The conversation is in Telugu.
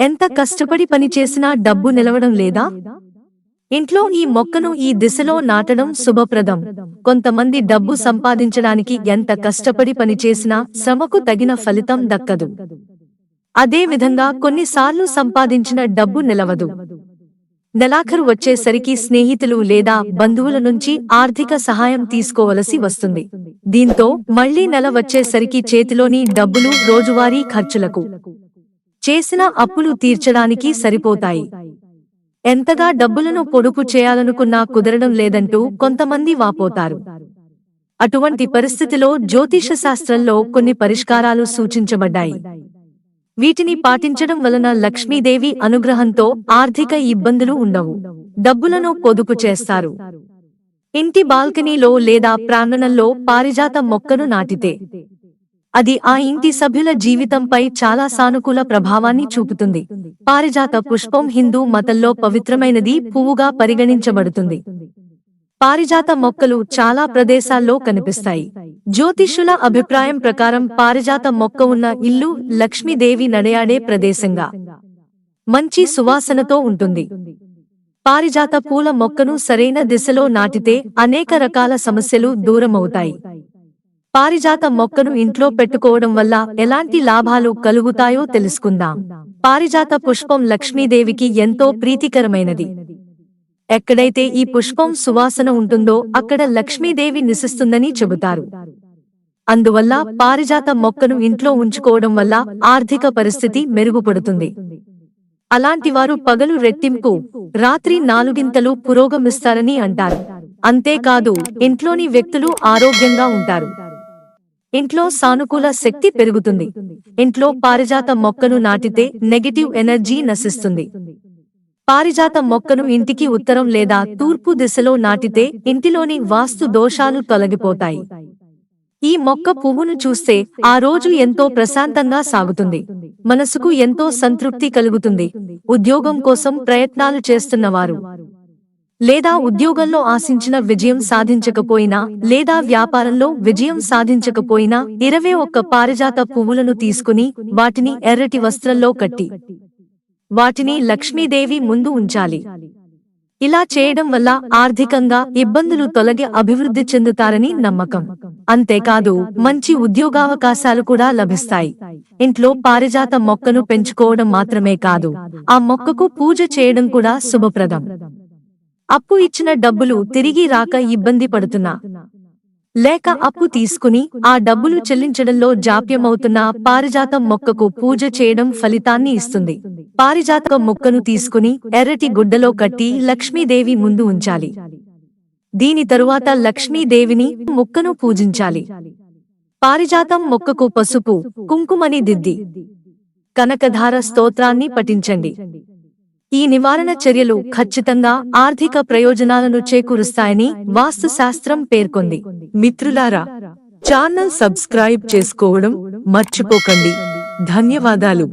ఎంత కష్టపడి పనిచేసినా డబ్బు నిలవడం లేదా? ఇంట్లో ఈ మొక్కను ఈ దిశలో నాటడం శుభప్రదం. కొంతమంది డబ్బు సంపాదించడానికి ఎంత కష్టపడి పనిచేసినా శ్రమకు తగిన ఫలితం దక్కదు. అదేవిధంగా కొన్నిసార్లు సంపాదించిన డబ్బు నిలవదు. నెలాఖరు వచ్చేసరికి స్నేహితులు లేదా బంధువుల నుంచి ఆర్థిక సహాయం తీసుకోవలసి వస్తుంది. దీంతో మళ్ళీ నెల వచ్చేసరికి చేతిలోని డబ్బులు రోజువారీ ఖర్చులకు చేసిన అప్పులు తీర్చడానికి సరిపోతాయి. ఎంతగా డబ్బులను పొడుపు చేయాలనుకున్నా కుదరడం లేదంటూ కొంతమంది వాపోతారు. అటువంటి పరిస్థితిలో జ్యోతిష శాస్త్రంలో కొన్ని పరిష్కారాలు సూచించబడ్డాయి. వీటిని పాటించడం వలన లక్ష్మీదేవి అనుగ్రహంతో ఆర్థిక ఇబ్బందులు ఉండవు. డబ్బులను పొదుపు చేస్తారు. ఇంటి బాల్కనీలో లేదా ప్రాంగణంలో పారిజాత మొక్కను నాటితే అది ఆ ఇంటి సభ్యుల జీవితంపై చాలా సానుకూల ప్రభావాన్ని చూపుతుంది. పారిజాత పుష్పం హిందూ మతంలో పవిత్రమైనది పువ్వుగా పరిగణించబడుతుంది. పారిజాత మొక్కలు చాలా ప్రదేశాల్లో కనిపిస్తాయి. జ్యోతిష్యుల అభిప్రాయం ప్రకారం పారిజాత మొక్క ఉన్న ఇల్లు లక్ష్మీదేవి నడయాడే ప్రదేశంగా మంచి సువాసనతో ఉంటుంది. పారిజాత పూల మొక్కను సరైన దిశలో నాటితే అనేక రకాల సమస్యలు దూరమవుతాయి. పారిజాత మొక్కను ఇంట్లో పెట్టుకోవడం వల్ల ఎలాంటి లాభాలు కలుగుతాయో తెలుసుకుందాం. పారిజాత పుష్పం లక్ష్మీదేవికి ఎంతో ప్రీతికరమైనది. ఎక్కడైతే ఈ పుష్పం సువాసన ఉంటుందో అక్కడ లక్ష్మీదేవి నిశిస్తుందని చెబుతారు. అందువల్ల పారిజాత మొక్కను ఇంట్లో ఉంచుకోవడం వల్ల ఆర్థిక పరిస్థితి మెరుగుపడుతుంది. అలాంటి వారు పగలు రెట్టింపు రాత్రి నాలుగింతలు పురోగమిస్తారని అంటారు. అంతేకాదు ఇంట్లోని వ్యక్తులు ఆరోగ్యంగా ఉంటారు. ఇంట్లో సానుకూల శక్తి పెరుగుతుంది. ఇంట్లో పారిజాత మొక్కను నాటితే నెగటివ్ ఎనర్జీ నశిస్తుంది. పారిజాత మొక్కను ఇంటికి ఉత్తరం లేదా తూర్పు దిశలో నాటితే ఇంటిలోని వాస్తు దోషాలు తొలగిపోతాయి. ఈ మొక్క పువ్వును చూస్తే ఆ రోజు ఎంతో ప్రశాంతంగా సాగుతుంది. మనసుకు ఎంతో సంతృప్తి కలుగుతుంది. ఉద్యోగం కోసం ప్రయత్నాలు చేస్తున్నవారు. లేదా ఉద్యోగంలో ఆశించిన విజయం సాధించకపోయినా లేదా వ్యాపారంలో విజయం సాధించకపోయినా ఇరవై ఒక్క పారిజాత పువ్వులను తీసుకుని వాటిని ఎర్రటి వస్త్రంలో కట్టి వాటిని లక్ష్మీదేవి ముందు ఉంచాలి. ఇలా చేయడం వల్ల ఆర్థికంగా ఇబ్బందులు తొలగి అభివృద్ధి చెందుతారని నమ్మకం. అంతేకాదు మంచి ఉద్యోగావకాశాలు కూడా లభిస్తాయి. ఇంట్లో పారిజాత మొక్కను పెంచుకోవడం మాత్రమే కాదు ఆ మొక్కకు పూజ చేయడం కూడా శుభప్రదం. అప్పు ఇచ్చిన డబ్బులు తిరిగి రాక ఇబ్బంది పడుతున్నా. లేక అప్పు తీసుకుని ఆ డబ్బులు చెల్లించడంలో జాప్యమవుతున్న పారిజాతం మొక్కకు పూజ చేయడం ఫలితాన్ని ఇస్తుంది. పారిజాత మొక్కను తీసుకుని ఎర్రటి గుడ్డలో కట్టి లక్ష్మీదేవి ముందు ఉంచాలి. దీని తరువాత లక్ష్మీదేవిని మొక్కను పూజించాలి. పారిజాతం మొక్కకు పసుపు కుంకుమని దిద్ది. కనకధార స్తోత్రాన్ని పఠించండి. ఈ నివారణ చర్యలు ఖచ్చితంగా ఆర్థిక ప్రయోజనాలను చేకూరుస్తాయని వాస్తు శాస్త్రం పేర్కొంది. మిత్రులారా ఛానల్ సబ్స్క్రైబ్ చేసుకోవడం మర్చిపోకండి. ధన్యవాదాలు.